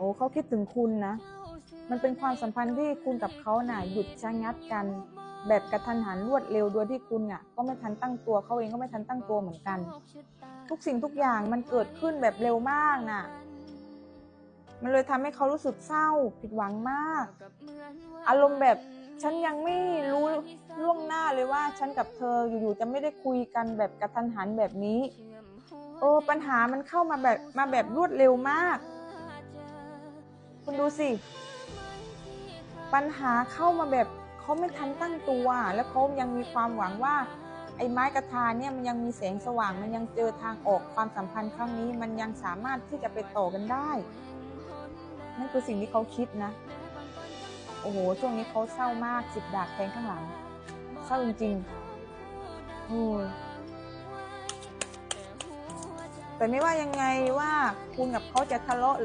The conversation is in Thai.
โอ้เขาคิดถึงคุณนะ มันเป็นความสัมพันธ์ที่คุณกับเขาน่ะหยุดชะงัดกัน แบบกระทันหันรวดเร็วโดยที่คุณอะ ก็ไม่ทันตั้งตัวเขาเองก็ไม่ทันตั้งตัวเหมือนกัน ทุกสิ่งทุกอย่างมันเกิดขึ้นแบบเร็วมากน่ะมันเลยทำให้เขารู้สึกเศร้าผิดหวังมาก อารมณ์แบบฉันยังไม่รู้ล่วงหน้าเลยว่า ฉันกับเธออยู่ๆจะไม่ได้คุยกันแบบกระทันหันแบบนี้เออปัญหามันเข้ามาแบบมาแบบรวดเร็วมาก คุณดูสิ ปัญหาเข้ามาแบบเขาไม่ทันตั้งตัว แล้วเขายังมีความหวังว่า ไอ้ไม้กระทาเนี่ยมันยังมีแสงสว่าง มันยังเจอทางออกความสัมพันธ์ครั้งนี้ มันยังสามารถที่จะไปต่อกันได้ นั่นคือสิ่งที่เขาคิดนะ โอ้โห ช่วงนี้เขาเศร้ามากสิบดาบแทงข้างหลัง เศร้าจริงๆโอ้แต่ไม่ว่ายังไงว่าคุณกับเขาจะทะเลาะ